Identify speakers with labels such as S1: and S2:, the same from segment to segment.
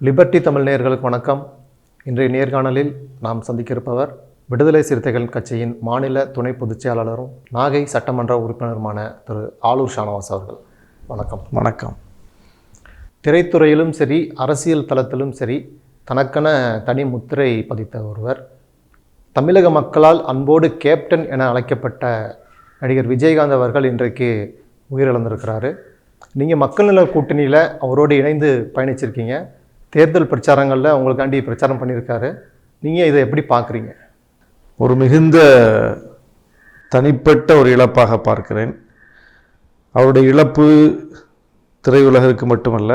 S1: Liberty Tamil நேயர்களுக்கு வணக்கம். இன்றைய நேர்காணலில் நாம் சந்திக்க இருப்பவர் விடுதலை சிறுத்தைகள் கட்சியின் மாநில துணை பொதுச் செயலாளரும் நாகை சட்டமன்ற உறுப்பினருமான திரு ஆலூர் ஷானவாஸ் அவர்கள். வணக்கம்.
S2: வணக்கம்.
S1: திரைத்துறையிலும் சரி அரசியல் தளத்திலும் சரி தனக்கென தனி முத்திரை பதித்த ஒருவர் தமிழக மக்களால் அன்போடு கேப்டன் என அழைக்கப்பட்ட நடிகர் விஜயகாந்த் அவர்கள் இன்றைக்கு உயிரிழந்திருக்கிறாரு. நீங்கள் மக்கள் நல கூட்டணியில் அவரோடு இணைந்து பயணிச்சிருக்கீங்க. தேர்தல் பிரச்சாரங்களில் உங்களுக்காண்டி பிரச்சாரம் பண்ணியிருக்காரு. நீங்கள் இதை எப்படி பார்க்குறீங்க?
S2: ஒரு மிகுந்த தனிப்பட்ட ஒரு இழப்பாக பார்க்கிறேன். அவருடைய இழப்பு திரையுலகிற்கு மட்டுமல்ல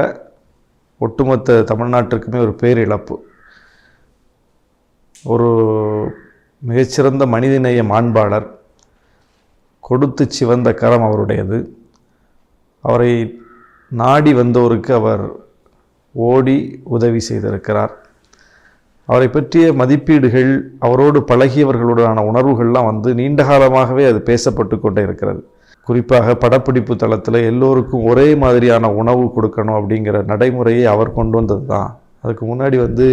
S2: ஒட்டுமொத்த தமிழ்நாட்டிற்குமே ஒரு பேரிழப்பு. ஒரு மிகச்சிறந்த மனிதநேய மாண்பாளர் கொடுத்து சிவந்த கரம் அவருடையது. அவரை நாடி வந்தோருக்கு அவர் ஓடி உதவி செய்திருக்கிறார். அவரை பற்றிய மதிப்பீடுகள் அவரோடு பழகியவர்களுடனான உணர்வுகள்லாம் வந்து நீண்ட காலமாகவே அது பேசப்பட்டு கொண்டே இருக்கிறது. குறிப்பாக படப்பிடிப்பு தளத்தில் எல்லோருக்கும் ஒரே மாதிரியான உணவு கொடுக்கணும் அப்படிங்கிற நடைமுறையை அவர் கொண்டு வந்தது தான் அதுக்கு முன்னாடி வந்து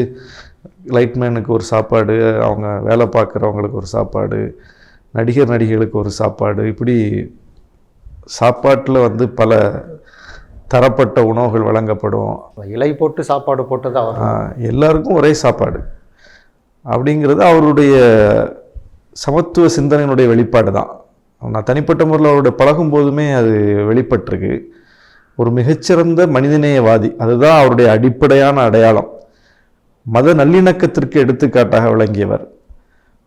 S2: லைட்மேனுக்கு ஒரு சாப்பாடு அவங்க வேலை பார்க்குறவங்களுக்கு ஒரு சாப்பாடு நடிகர் நடிகைகளுக்கு ஒரு சாப்பாடு இப்படி சாப்பாட்டில் வந்து பல தரப்பட்ட உணவுகள் வழங்கப்படும்.
S1: இலை போட்டு சாப்பாடு போட்டது அவர்.
S2: எல்லாருக்கும் ஒரே சாப்பாடு. அப்படிங்கிறது அவருடைய சமத்துவ சிந்தனையினுடைய வெளிப்பாடு தான். நான் தனிப்பட்ட முறையில் அவருடைய பழகும் போதுமே அது வெளிப்பட்டிருக்கு. ஒரு மிகச்சிறந்த மனிதநேயவாதி. அதுதான் அவருடைய அடிப்படையான அடையாளம். மத நல்லிணக்கத்திற்கு எடுத்துக்காட்டாக விளங்கியவர்.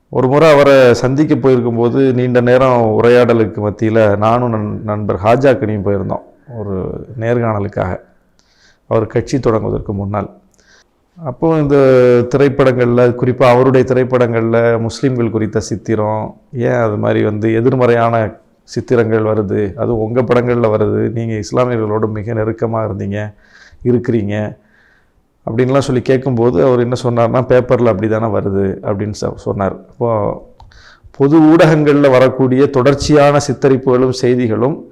S2: ஒரு முறை அவரை சந்திக்க போயிருக்கும்போது நீண்ட நேரம் உரையாடலுக்கு மத்தியில் நானும் நண் நண்பர் ஹாஜாக்கனியும் போயிருந்தோம். ஒரு நேர்காணலுக்காக அவர் கட்சி தொடங்குவதற்கு முன்னால். அப்போ இந்த திரைப்படங்களில் குறிப்பாக அவருடைய திரைப்படங்களில் முஸ்லீம்கள் குறித்த சித்திரம் ஏன் அது மாதிரி வந்து எதிர்மறையான சித்திரங்கள் வருது? அது உங்கள் படங்களில் வருது. நீங்கள் இஸ்லாமியர்களோடு மிக நெருக்கமாக இருந்தீங்க இருக்கிறீங்க அப்படின்லாம் சொல்லி கேட்கும்போது அவர் என்ன சொன்னார்னா பேப்பரில் அப்படி தானே வருது அப்படின்னு சொ- சொன்னார். இப்போது பொது ஊடகங்களில் வரக்கூடிய தொடர்ச்சியான சித்தரிப்புகளும் செய்திகளும்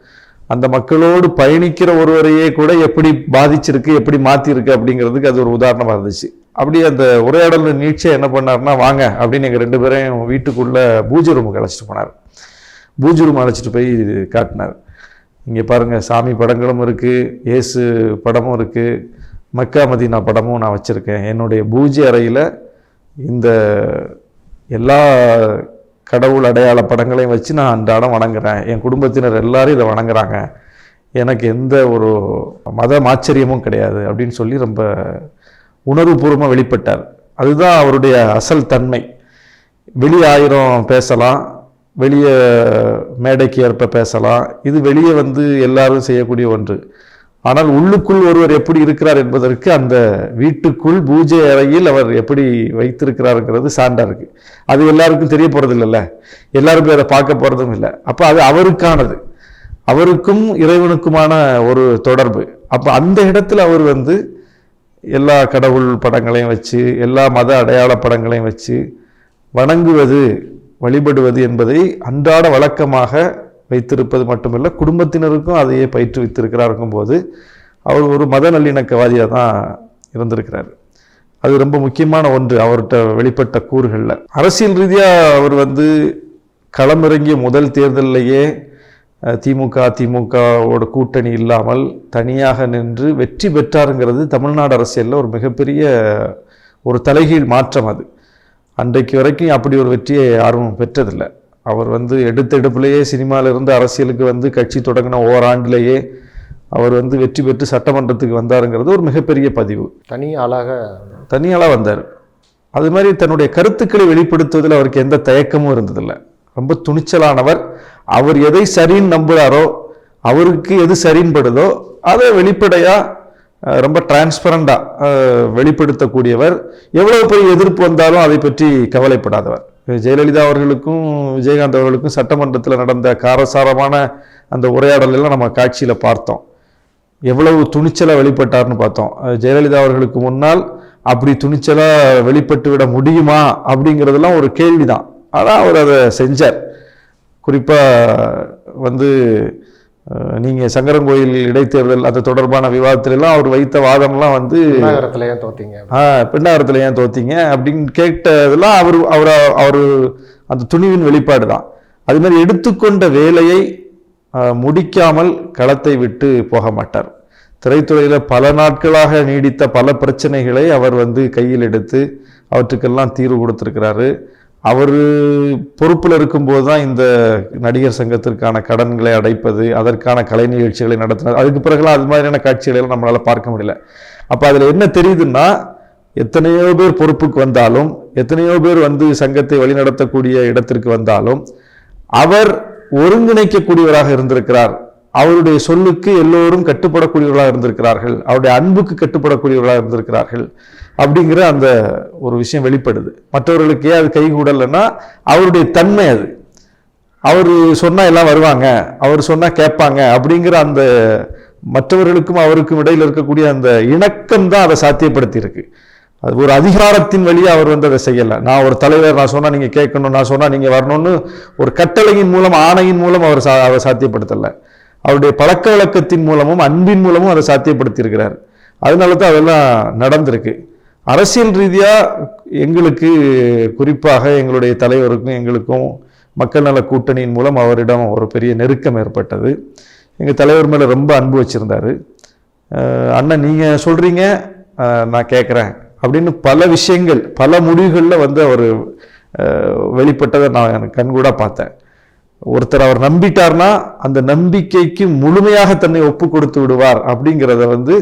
S2: அந்த மக்களோடு பயணிக்கிற ஒருவரையே கூட எப்படி பாதிச்சிருக்கு எப்படி மாற்றிருக்கு அப்படிங்கிறதுக்கு அது ஒரு உதாரணமாக இருந்துச்சு. அப்படி அந்த உரையாடல் நீட்சை என்ன பண்ணார்னா வாங்க அப்படின்னு எங்கள் ரெண்டு பேரையும் வீட்டுக்குள்ளே பூஜை ரூமுக்கு அழைச்சிட்டு போனார். பூஜை ரூம் அழைச்சிட்டு போய் காட்டினார். இங்கே பாருங்கள் சாமி படங்களும் இருக்குது இயேசு படமும் இருக்குது மக்கா மதீனா படமும் நான் வச்சுருக்கேன். என்னுடைய பூஜை அறையில் இந்த எல்லா கடவுள் அடையாள படங்களையும் வச்சு நான் அன்றாடம் வணங்குறேன். என் குடும்பத்தினர் எல்லாரும் இதை வணங்குறாங்க. எனக்கு எந்த ஒரு மத ஆச்சரியமும் கிடையாது அப்படின்னு சொல்லி ரொம்ப உணர்வுபூர்வமாக வெளிப்பட்டார். அதுதான் அவருடைய அசல் தன்மை. வெளியே ஆயிரம் பேசலாம் வெளியே மேடைக்கு ஏற்ப பேசலாம். இது வெளியே வந்து எல்லாரும் செய்யக்கூடிய ஒன்று. ஆனால் உள்ளுக்குள் ஒருவர் எப்படி இருக்கிறார் என்பதற்கு அந்த வீட்டுக்குள் பூஜை அறையில் அவர் எப்படி வைத்திருக்கிறாருங்கிறது சான்றாக இருக்குது அது எல்லாருக்கும் தெரிய போறது இல்லைல்ல எல்லாரும் போய் அதை பார்க்க போகிறதும் இல்லை. அப்போ அது அவருக்கானது. அவருக்கும் இறைவனுக்குமான ஒரு தொடர்பு. அப்போ அந்த இடத்துல அவர் வந்து எல்லா கடவுள் படங்களையும் வச்சு எல்லா மத அடையாள படங்களையும் வச்சு வணங்குவது வழிபடுவது என்பதை அன்றாட வழக்கமாக வைத்திருப்பது மட்டுமல்ல குடும்பத்தினருக்கும் அதையே பயிற்றுவித்திருக்கிறாருக்கும் போது அவர் ஒரு மத நல்லிணக்கவாதியாக தான் இருந்திருக்கிறார். அது ரொம்ப முக்கியமான ஒன்று அவர்கிட்ட வெளிப்பட்ட கூறுகளில். அரசியல் ரீதியாக அவர் வந்து களமிறங்கிய முதல் தேர்தலிலேயே திமுக திமுகவோட கூட்டணி இல்லாமல் தனியாக நின்று வெற்றி பெற்றாருங்கிறது தமிழ்நாடு அரசியலில் ஒரு மிகப்பெரிய ஒரு தலைகீழ் மாற்றம் அது. அன்றைக்கு வரைக்கும் அப்படி ஒரு வெற்றியை யாரும் பெற்றதில்லை. அவர் வந்து எடுத்தெடுப்புலேயே சினிமால இருந்து அரசியலுக்கு வந்து கட்சி தொடங்கின ஓராண்டிலேயே அவர் வந்து வெற்றி பெற்று சட்டமன்றத்துக்கு வந்தாருங்கிறது ஒரு மிகப்பெரிய பதிவு.
S1: தனி ஆளாக
S2: தனியாளாக வந்தார். அது மாதிரி தன்னுடைய கருத்துக்களை வெளிப்படுத்துவதில் அவருக்கு எந்த தயக்கமும் இருந்ததில்லை. ரொம்ப துணிச்சலானவர். அவர் எதை சரின்னு நம்புகிறாரோ அவருக்கு எது சரின்னு படுதோ அதை வெளிப்படையாக ரொம்ப டிரான்ஸ்பரண்டாக வெளிப்படுத்தக்கூடியவர். எவ்வளவு பெரிய எதிர்ப்பு வந்தாலும் அதை பற்றி கவலைப்படாதவர். ஜெயலலிதா அவர்களுக்கும் விஜயகாந்த் அவர்களுக்கும் சட்டமன்றத்தில் நடந்த காரசாரமான அந்த உரையாடலெல்லாம் நம்ம காட்சியில் பார்த்தோம். எவ்வளவு துணிச்சலாக வெளிப்பட்டார்னு பார்த்தோம். ஜெயலலிதா அவர்களுக்கு முன்னால் அப்படி துணிச்சலாக வெளிப்பட்டு விட முடியுமா அப்படிங்கிறதெல்லாம் ஒரு கேள்விதான். ஆனால் அவர் அதை செஞ்சார். குறிப்பாக வந்து அஹ், நீங்க சங்கரங்கோயில் இடைத்தேர்தல் அது தொடர்பான விவாதத்துல எல்லாம் அவர் வைத்த வாதம்லாம் வந்து
S1: நகரத்துல ஏன் தோத்தீங்க?
S2: ஆ பெண்ணாகரத்தில் ஏன் தோத்தீங்க அப்படின்னு கேட்டதெல்லாம் அவர் அவர் அவர் அந்த துணிவின் வெளிப்பாடு தான். அது மாதிரி எடுத்துக்கொண்ட வேலையை முடிக்காமல் களத்தை விட்டு போக மாட்டார். திரைத்துறையில் பல நாட்களாக நீடித்த பல பிரச்சனைகளை அவர் வந்து கையில் எடுத்து அவற்றுக்கெல்லாம் தீர்வு கொடுத்திருக்கிறாரு. அவர் பொறுப்பில் இருக்கும்போது தான் இந்த நடிகர் சங்கத்திற்கான கடன்களை அடைப்பது அதற்கான கலை நிகழ்ச்சிகளை நடத்தினார் அதுக்கு பிறகுலாம் அது மாதிரியான காட்சிகளை நம்மளால் பார்க்க முடியல. அப்போ அதில் என்ன தெரியுதுன்னா எத்தனையோ பேர் பொறுப்புக்கு வந்தாலும் எத்தனையோ பேர் வந்து சங்கத்தை வழிநடத்தக்கூடிய இடத்திற்கு வந்தாலும் அவர் ஒருங்கிணைக்கக்கூடியவராக இருந்திருக்கிறார். அவருடைய சொல்லுக்கு எல்லோரும் கட்டுப்படக்கூடியவர்களாக இருந்திருக்கிறார்கள். அவருடைய அன்புக்கு கட்டுப்படக்கூடியவர்களாக இருந்திருக்கிறார்கள் அப்படிங்கிற அந்த ஒரு விஷயம் வெளிப்படுது. மற்றவர்களுக்கு ஏன் அது கைகூடலைன்னா அவருடைய தன்மை அது. அவர் சொன்னால் எல்லாம் வருவாங்க அவர் சொன்னால் கேட்பாங்க அப்படிங்கிற அந்த மற்றவர்களுக்கும் அவருக்கும் இடையில் இருக்கக்கூடிய அந்த இணக்கம் தான் அதை சாத்தியப்படுத்தியிருக்கு. அது ஒரு அதிகாரத்தின் வழியாக அவர் வந்து அதை செய்யலை. நான் ஒரு தலைவர் நான் சொன்னால் நீங்கள் கேட்கணும் நான் சொன்னால் நீங்கள் வரணும்னு ஒரு கட்டளையின் மூலம் ஆணையின் மூலம் அவர் சா அதை சாத்தியப்படுத்தலை. அவருடைய பழக்க வழக்கத்தின் மூலமும் அன்பின் மூலமும் அதை சாத்தியப்படுத்தியிருக்கிறார். அதனால தான் அதெல்லாம் நடந்திருக்கு. அரசியல் ரீதியாக எங்களுக்கு குறிப்பாக எங்களுடைய தலைவருக்கும் எங்களுக்கும் மக்கள் நல கூட்டணியின் மூலம் அவரிடம் ஒரு பெரிய நெருக்கம் ஏற்பட்டது. எங்கள் தலைவர் மேலே ரொம்ப அன்பு வச்சுருந்தார். அண்ணன் நீங்கள் சொல்கிறீங்க நான் கேட்குறேன் அப்படின்னு பல விஷயங்கள் பல முடிவுகளில் வந்து அவர் வெளிப்பட்டதை நான் கண்கூடாக பார்த்தேன். ஒருத்தர் அவர் நம்பிட்டார்னா அந்த நம்பிக்கைக்கு முழுமையாக தன்னை ஒப்பு கொடுத்து விடுவார் அப்படிங்கிறத வந்து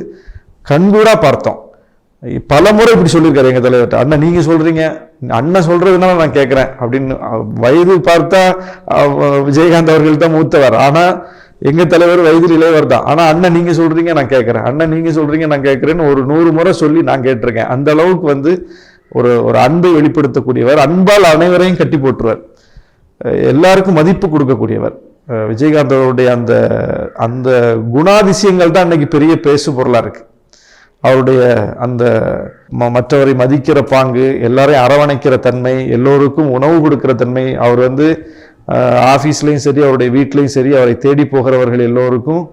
S2: கண்கூடாக பார்த்தோம். பல முறை இப்படி சொல்லியிருக்காரு எங்கள் தலைவர்கிட்ட. அண்ணன் நீங்கள் சொல்கிறீங்க அண்ணன் சொல்கிறதுனால நான் கேட்குறேன் அப்படின்னு வயது பார்த்தா விஜயகாந்த் அவர்கள் தான் மூத்தவர். ஆனால் எங்கள் தலைவர் வயதில் இளையவர் தான். ஆனால் அண்ணன் நீங்கள் சொல்கிறீங்க நான் கேட்குறேன் அண்ணன் நீங்கள் சொல்கிறீங்க நான் கேட்குறேன்னு ஒரு நூறு முறை சொல்லி நான் கேட்டிருக்கேன். அந்த அளவுக்கு வந்து ஒரு ஒரு அன்பை வெளிப்படுத்தக்கூடியவர். அன்பால் அனைவரையும் கட்டி போட்டுருவார் எல்லாருக்கும் மதிப்பு கொடுக்கக்கூடியவர். விஜயகாந்தருடைய அந்த அந்த குணாதிசயங்கள் தான் இன்னைக்கு பெரிய பேசு பொருளாக இருக்கு. அவருடைய அந்த ம- மற்றவரை மதிக்கிற பாங்கு எல்லாரையும் அரவணைக்கிற தன்மை எல்லோருக்கும் உணவு கொடுக்கிற தன்மை அவர் வந்து ஆஃபீஸ்லேயும் சரி அவருடைய வீட்லேயும் சரி அவரை தேடி போகிறவர்கள் எல்லோருக்கும்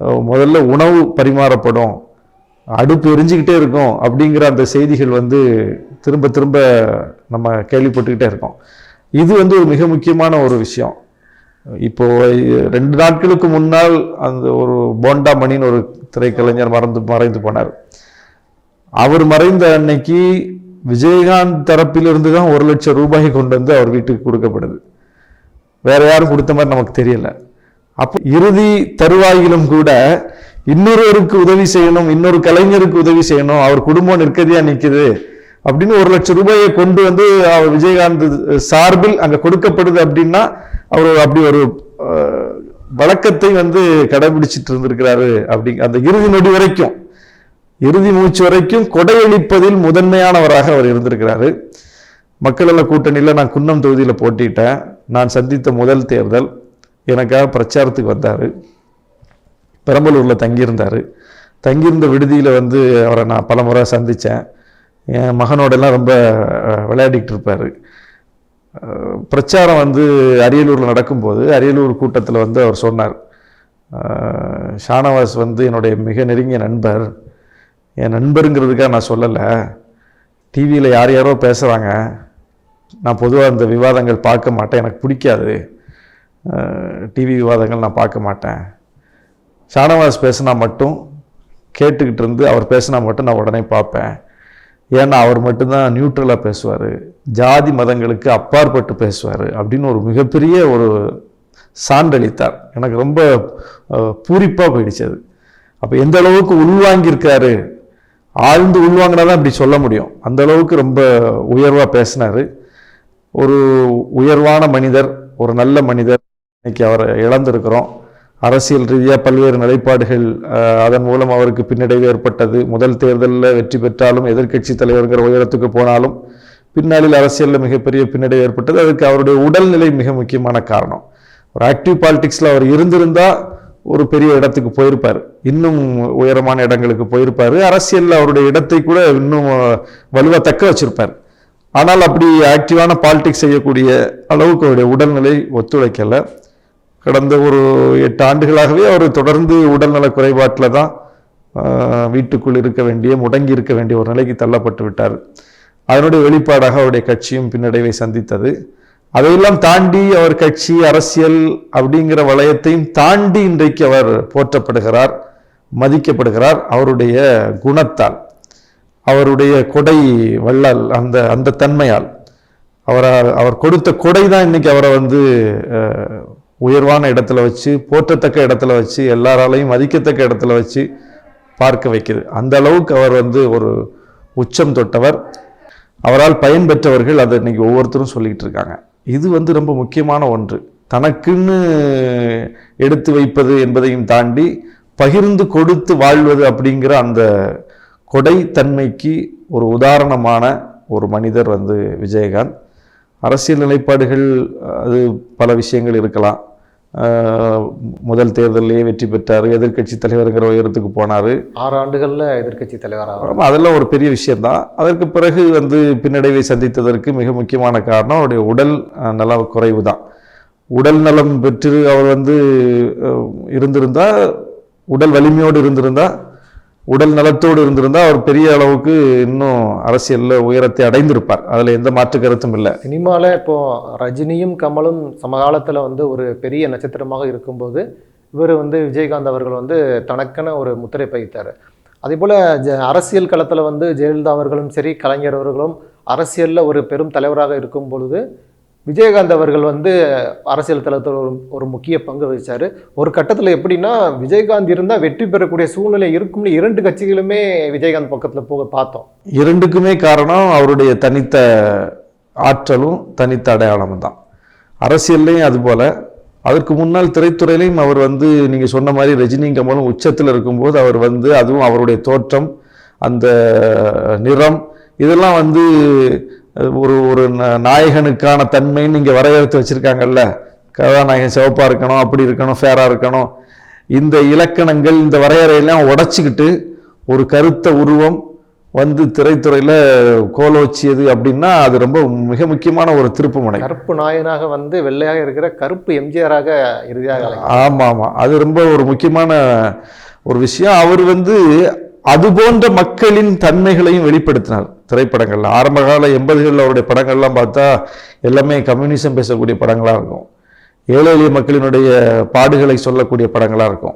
S2: முதல்ல உணவு பரிமாறப்படும் அடுப்பு எரிஞ்சுக்கிட்டே இருக்கும் அப்படிங்கிற அந்த செய்திகள் வந்து திரும்ப திரும்ப நம்ம கேள்விப்பட்டுக்கிட்டே இருக்கோம். இது வந்து ஒரு மிக முக்கியமான ஒரு விஷயம். இப்போ ரெண்டு நாட்களுக்கு முன்னால் அந்த ஒரு போண்டா மணின்னு ஒரு திரைக்கலைஞர் மறந்து மறைந்து போனார். அவர் மறைந்த அன்னைக்கு விஜயகாந்த் தரப்பிலிருந்து தான் ஒரு லட்சம் ரூபாய் கொண்டு வந்து அவர் வீட்டுக்கு கொடுக்கப்படுது. வேற யாரும் கொடுத்த மாதிரி நமக்கு தெரியல. அப்போ இறுதி தருவாயிலும் கூட இன்னொருவருக்கு உதவி செய்யணும் இன்னொரு கலைஞருக்கு உதவி செய்யணும் அவர் குடும்பம் நிற்கதியா நிற்குது அப்படின்னு ஒரு லட்சம் ரூபாயை கொண்டு வந்து அவர் விஜயகாந்த் சார்பில் அங்கே கொடுக்கப்படுது அப்படின்னா அவர் அப்படி ஒரு வழக்கத்தை வந்து கடைபிடிச்சிட்டு இருந்திருக்கிறாரு அப்படி அந்த இறுதி நொடி வரைக்கும் இறுதி மூச்சு வரைக்கும் கொடையளிப்பதில் முதன்மையானவராக அவர் இருந்திருக்கிறாரு. மக்கள கூட்டணியில் நான் குன்னம் தொகுதியில் போட்டிட்டேன் நான் சந்தித்த முதல் தேர்தல் எனக்காக பிரச்சாரத்துக்கு வந்தார். பெரம்பலூரில் தங்கியிருந்தார். தங்கியிருந்த விடுதியில் வந்து அவரை நான் பல முறை சந்தித்தேன் என் மகனோடெல்லாம் ரொம்ப விளையாடிக்கிட்டு இருப்பார் பிரச்சாரம் வந்து அரியலூரில் நடக்கும்போது அரியலூர் கூட்டத்தில் வந்து அவர் சொன்னார் ஷானவாஸ் வந்து என்னுடைய மிக நெருங்கிய நண்பர். என் நண்பருங்கிறதுக்காக நான் சொல்லலை. டிவியில் யார் யாரோ பேசுகிறாங்க நான் பொதுவாக இந்த விவாதங்கள் பார்க்க மாட்டேன். எனக்கு பிடிக்காது. டிவி விவாதங்கள் நான் பார்க்க மாட்டேன். ஷானவாஸ் பேசினா மட்டும் கேட்டுக்கிட்டு இருந்து அவர் பேசினா மட்டும் நான் உடனே பார்ப்பேன். ஏன்னா அவர் மட்டும்தான் நியூட்ரலாக பேசுவார். ஜாதி மதங்களுக்கு அப்பாற்பட்டு பேசுவார் அப்படின்னு ஒரு மிகப்பெரிய ஒரு சான்றளித்தார். எனக்கு ரொம்ப பூரிப்பாக போயிடுச்சு அது. அப்போ எந்த அளவுக்கு உள்வாங்கியிருக்காரு? ஆழ்ந்து உள்வாங்கினா தான் இப்படி சொல்ல முடியும். அந்த அளவுக்கு ரொம்ப உயர்வாக பேசினார். ஒரு உயர்வான மனிதர் ஒரு நல்ல மனிதர் இன்னைக்கு அவரை இழந்திருக்கிறோம். அரசியல் ரீதியாக பல்வேறு நிலைப்பாடுகள் அதன் மூலம் அவருக்கு பின்னடைவு ஏற்பட்டது. முதல் தேர்தலில் வெற்றி பெற்றாலும் எதிர்க்கட்சி தலைவருங்கிற உயரத்துக்கு போனாலும் பின்னாளில் அரசியலில் மிகப்பெரிய பின்னடைவு ஏற்பட்டது. அதுக்கு அவருடைய உடல்நிலை மிக முக்கியமான காரணம். ஒரு ஆக்டிவ் பாலிடிக்ஸில் அவர் இருந்திருந்தால் ஒரு பெரிய இடத்துக்கு போயிருப்பார். இன்னும் உயரமான இடங்களுக்கு போயிருப்பார். அரசியலில் அவருடைய இடத்தை கூட இன்னும் வலுவாக தக்க வச்சிருப்பார். ஆனால் அப்படி ஆக்டிவான பாலிடிக்ஸ் செய்யக்கூடிய அளவுக்கு அவருடைய உடல்நிலை ஒத்துழைக்கலை. கடந்த ஒரு எட்டு ஆண்டுகளாகவே அவர் தொடர்ந்து உடல்நல குறைபாட்டில் தான் வீட்டுக்குள் இருக்க வேண்டிய முடங்கி இருக்க வேண்டிய ஒரு நிலைக்கு தள்ளப்பட்டு விட்டார். அதனுடைய வெளிப்பாடாக அவருடைய கட்சியும் பின்னடைவை சந்தித்தது. அதையெல்லாம் தாண்டி அவர் கட்சி அரசியல் அப்படிங்கிற வளையத்தையும் தாண்டி இன்றைக்கு அவர் போற்றப்படுகிறார் மதிக்கப்படுகிறார் அவருடைய குணத்தால். அவருடைய கொடை வள்ளல் அந்த அந்த தன்மையால். அவரால் அவர் கொடுத்த கொடை தான் இன்னைக்கு அவரை வந்து உயர்வான இடத்துல வச்சு போற்றத்தக்க இடத்துல வச்சு எல்லாராலையும் மதிக்கத்தக்க இடத்துல வச்சு பார்க்க வைக்குது அந்த அளவுக்கு அவர் வந்து ஒரு உச்சம் தொட்டவர். அவரால் பயன்பெற்றவர்கள் அதை இன்னைக்கு ஒவ்வொருத்தரும் சொல்லிக்கிட்டு இருக்காங்க. இது வந்து ரொம்ப முக்கியமான ஒன்று. தனக்குன்னு எடுத்து வைப்பது என்பதையும் தாண்டி பகிர்ந்து கொடுத்து வாழ்வது அப்படிங்கிற அந்த கொடைத்தன்மைக்கு ஒரு உதாரணமான ஒரு மனிதர் வந்து விஜயகாந்த். அரசியல் நிலைப்பாடுகள் அது பல விஷயங்கள் இருக்கலாம். முதல் தேர்தலிலேயே வெற்றி பெற்றார். எதிர்க்கட்சி தலைவருங்கிற உயரத்துக்கு போனார்.
S1: ஆறு ஆண்டுகளில் எதிர்க்கட்சி தலைவராக
S2: அதெல்லாம் ஒரு பெரிய விஷயம்தான். அதற்கு பிறகு வந்து பின்னடைவை சந்தித்ததற்கு மிக முக்கியமான காரணம் அவருடைய உடல் நல குறைவு தான் உடல் நலம் பெற்று அவர் வந்து அஹ், இருந்திருந்தா உடல் வலிமையோடு இருந்திருந்தா உடல் நலத்தோடு இருந்திருந்தால் அவர் பெரிய அளவுக்கு இன்னும் அரசியலில் உயரத்தை அடைந்திருப்பார். அதில் எந்த மாற்று கருத்தும் இல்லை.
S1: சினிமாவில் இப்போ ரஜினியும் கமலும் சமகாலத்தில் வந்து ஒரு பெரிய நட்சத்திரமாக இருக்கும்போது இவர் வந்து விஜயகாந்த் அவர்கள் வந்து தனக்கென ஒரு முத்திரை பகித்தார் அதே போல் ஜ அரசியல் களத்தில் வந்து ஜெயலலிதா அவர்களும் சரி கலைஞர் அவர்களும் அரசியலில் ஒரு பெரும் தலைவராக இருக்கும் பொழுது விஜயகாந்த் அவர்கள் வந்து அரசியல் தளத்தில் ஒரு ஒரு முக்கிய பங்கு வகிச்சார். ஒரு கட்டத்தில் எப்படின்னா விஜயகாந்த் இருந்தால் வெற்றி பெறக்கூடிய சூழ்நிலை இருக்கும்னு இரண்டு கட்சிகளுமே விஜயகாந்த் பக்கத்தில் போக பார்த்தோம்.
S2: இரண்டுக்குமே காரணம் அவருடைய தனித்த ஆற்றலும் தனித்த அடையாளமும் தான். அரசியல்லையும் அதுபோல் அதற்கு முன்னால் திரைத்துறையிலையும் அவர் வந்து நீங்கள் சொன்ன மாதிரி ரஜினி கமலும் உச்சத்தில் இருக்கும்போது அவர் வந்து அதுவும் அவருடைய தோற்றம் அந்த நிறம் இதெல்லாம் வந்து ஒரு ஒரு நாயகனுக்கான தன்மைன்னு இங்க வரையறுத்து வச்சிருக்காங்கல்ல. கதாநாயகன் சிவப்பா இருக்கணும் அப்படி இருக்கணும் ஃபேரா இருக்கணும். இந்த இலக்கணங்கள் இந்த வரையறையெல்லாம் உடைச்சிக்கிட்டு ஒரு கருத்த உருவம் வந்து திரைத்துறையில கோலோச்சியது அப்படின்னா அது ரொம்ப மிக முக்கியமான ஒரு திருப்புமுனை.
S1: கருப்பு நாயனாக வந்து வெள்ளையாக இருக்கிற கருப்பு எம்ஜிஆராக இறுதியாக அழைக்கிறார்.
S2: ஆமா ஆமா அது ரொம்ப ஒரு முக்கியமான ஒரு விஷயம். அவர் வந்து அது போன்ற மக்களின் தன்மைகளையும் வெளிப்படுத்தினார். திரைப்படங்கள் ஆரம்ப கால எண்பதுகளில் அவருடைய படங்கள்லாம் பார்த்தா எல்லாமே கம்யூனிசம் பேசக்கூடிய படங்களாக இருக்கும். ஏழை எளிய மக்களினுடைய பாடுகளை சொல்லக்கூடிய படங்களாக இருக்கும்.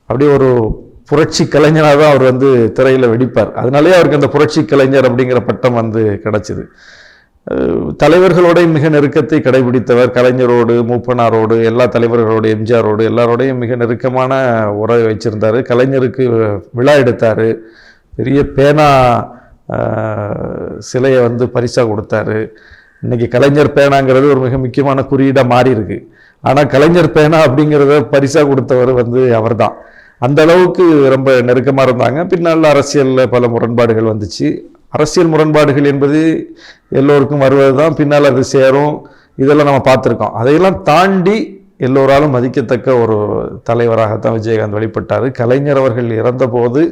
S2: அப்படியே ஒரு புரட்சி கலைஞராக தான் அவர் வந்து திரையில் வெடிப்பார். அதனாலேயே அவருக்கு அந்த புரட்சி கலைஞர் அப்படிங்கிற பட்டம் வந்து கிடச்சிது. அஹ் தலைவர்களோடையும் மிக நெருக்கத்தை கடைபிடித்தவர் கலைஞரோடு மூப்பனாரோடு எல்லா தலைவர்களோடு எம்ஜிஆரோடு எல்லாரோடையும் மிக நெருக்கமான உறவை வச்சிருந்தார் கலைஞருக்கு விழா எடுத்தார். பெரிய பேனா சிலையை வந்து பரிசாக கொடுத்தாரு. இன்னைக்கு கலைஞர் பேனாங்கிறது ஒரு மிக முக்கியமான குறியீடாக மாறி இருக்கு ஆனால் கலைஞர் பேனா அப்படிங்கிறத பரிசாக கொடுத்தவர் வந்து அவர்தான். அந்த அளவுக்கு ரொம்ப நெருக்கமாக இருந்தாங்க. பின்னால் அரசியலில் பல முரண்பாடுகள் வந்துச்சு. அரசியல் முரண்பாடுகள் என்பது எல்லோருக்கும் வருவது தான் பின்னால் அது சேரும். இதெல்லாம் நம்ம பார்த்துருக்கோம். அதையெல்லாம் தாண்டி எல்லோராலும் மதிக்கத்தக்க ஒரு தலைவராகத்தான் விஜயகாந்த் வெளிப்பட்டார். கலைஞர் அவர்கள் இறந்தபோது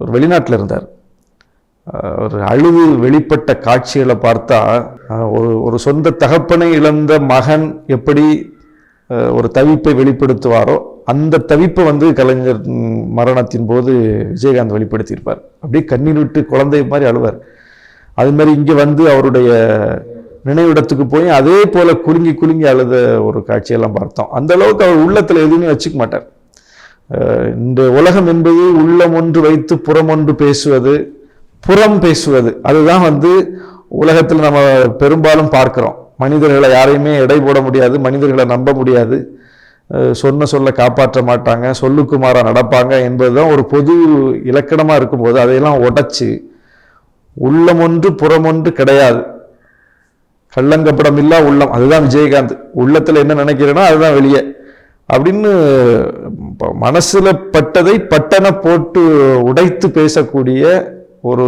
S2: ஒரு வெளிநாட்டில் இருந்தார். ஒரு அழுது வெளிப்பட்ட காட்சிகளை பார்த்தா ஒரு ஒரு சொந்த தகப்பனை இழந்த மகன் எப்படி ஒரு தவிப்பை வெளிப்படுத்துவாரோ அந்த தவிப்பை வந்து கலைஞர் மரணத்தின் போது விஜயகாந்த் வெளிப்படுத்தியிருப்பார். அப்படியே கண்ணீர் விட்டு குழந்தை மாதிரி அழுவார். அது மாதிரி இங்கே வந்து அவருடைய நினைவிடத்துக்கு போய் அதே போல் குலுங்கி குலுங்கி அழுத ஒரு காட்சியெல்லாம் பார்த்தோம். அந்த அளவுக்கு அவர் உள்ளத்தில் எதுவுமே வச்சுக்க மாட்டார். இந்த உலகம் என்பது உள்ளம் ஒன்று வைத்து புறம் ஒன்று பேசுவது புறம் பேசுவது. அதுதான் வந்து உலகத்தில் நம்ம பெரும்பாலும் பார்க்குறோம். மனிதர்களை யாரையுமே எடை போட முடியாது மனிதர்களை நம்ப முடியாது. சொன்ன சொல்ல காப்பாற்ற மாட்டாங்க சொல்லுக்கு நடப்பாங்க நடப்பாங்க என்பதுதான் ஒரு பொது இலக்கணமாக இருக்கும்போது அதையெல்லாம் உடைச்சி உள்ளம் ஒன்று புறம் ஒன்று கிடையாது. கள்ளங்கப்படம் இல்லா உள்ளம். அதுதான் விஜயகாந்த். உள்ளத்தில் என்ன நினைக்கிறேனோ அதுதான் வெளியே. அப்படின்னு மனசில் பட்டதை பட்டனை போட்டு உடைத்து பேசக்கூடிய ஒரு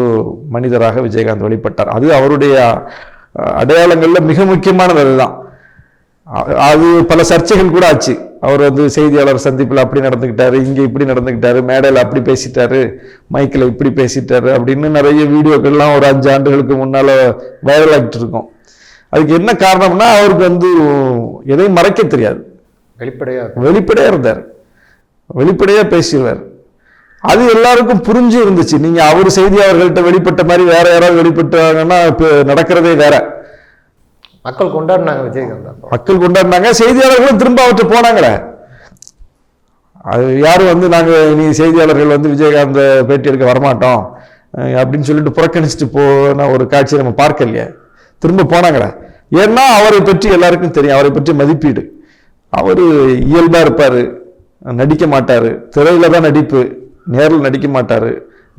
S2: மனிதராக விஜயகாந்த் வெளிப்பட்டார் அது அவருடைய அடையாளங்கள்ல மிக முக்கியமானது அதுதான் அது பல சர்ச்சைகள் கூட ஆச்சு. அவர் வந்து செய்தியாளர் சந்திப்பில் அப்படி நடந்துக்கிட்டாரு இங்க இப்படி நடந்துக்கிட்டாரு மேடையில் அப்படி பேசிட்டாரு மைக்கில் இப்படி பேசிட்டாரு அப்படின்னு நிறைய வீடியோக்கள்லாம் ஒரு அஞ்சு ஆண்டுகளுக்கு முன்னால வைரல் ஆகிட்டு இருக்கோம். அதுக்கு என்ன காரணம்னா அவருக்கு வந்து எதையும் மறைக்க தெரியாது.
S1: வெளிப்படையாக
S2: வெளிப்படையாக இருந்தார். வெளிப்படையாக பேசிடுவார். அது எல்லாருக்கும் புரிஞ்சு இருந்துச்சு. நீங்கள் அவர் செய்தியாளர்கள்ட்ட வெளிப்பட்ட மாதிரி வேற யாராவது வெளிப்பட்டாங்கன்னா இப்போ நடக்கிறதே வேற.
S1: மக்கள் கொண்டாடினாங்க விஜயகாந்த்
S2: மக்கள் கொண்டாடினாங்க. செய்தியாளர்களும் திரும்ப அவர்கிட்ட போனாங்களே. அது யாரும் வந்து நாங்கள் இனி செய்தியாளர்கள் வந்து விஜயகாந்த பேட்டி எடுக்க வரமாட்டோம். அப்படின்னு சொல்லிட்டு புறக்கணிச்சுட்டு போன ஒரு காட்சியை நம்ம பார்க்கலையே. திரும்ப போனாங்களே. ஏன்னா அவரை பற்றி எல்லாருக்கும் தெரியும். அவரை பற்றி மதிப்பீடு. அவர் இயல்பாக இருப்பார். நடிக்க மாட்டார். திரையில தான் நடிப்பு. நேரில் நடிக்க மாட்டார்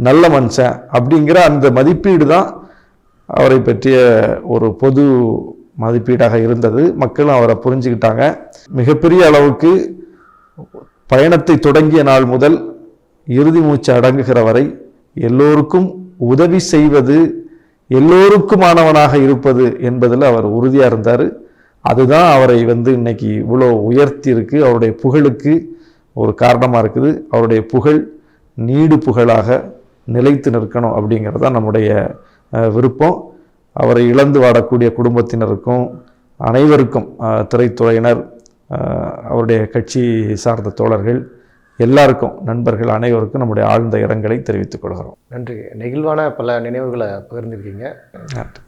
S2: நல்ல மனுஷன் அப்படிங்கிற அந்த மதிப்பீடு தான் அவரை பற்றிய ஒரு பொது மதிப்பீடாக இருந்தது. மக்களும் அவரை புரிஞ்சுக்கிட்டாங்க. மிகப்பெரிய அளவுக்கு பயணத்தை தொடங்கிய நாள் முதல் இறுதி மூச்சு அடங்குகிற வரை எல்லோருக்கும் உதவி செய்வது எல்லோருக்குமானவனாக இருப்பது என்பதில் அவர் உறுதியாக இருந்தார். அதுதான் அவரை வந்து இன்னைக்கு இவ்வளோ உயர்த்தி இருக்கு அவருடைய புகழுக்கு ஒரு காரணமாக இருக்குது. அவருடைய புகழ் நீடு புகழாக நிலைத்து நிற்கணும் அப்படிங்கிறது தான் நம்முடைய விருப்பம். அவரை இழந்து வாடக்கூடிய குடும்பத்தினருக்கும் அனைவருக்கும் திரைத்துறையினர் அவருடைய கட்சி சார்ந்த தோழர்கள் எல்லாருக்கும் நண்பர்கள் அனைவருக்கும் நம்முடைய ஆழ்ந்த இரங்கலை தெரிவித்துக் கொள்கிறோம்.
S1: நன்றி. நெகிழ்வான பல நினைவுகளை பகிர்ந்திருக்கீங்க.
S2: நன்றி.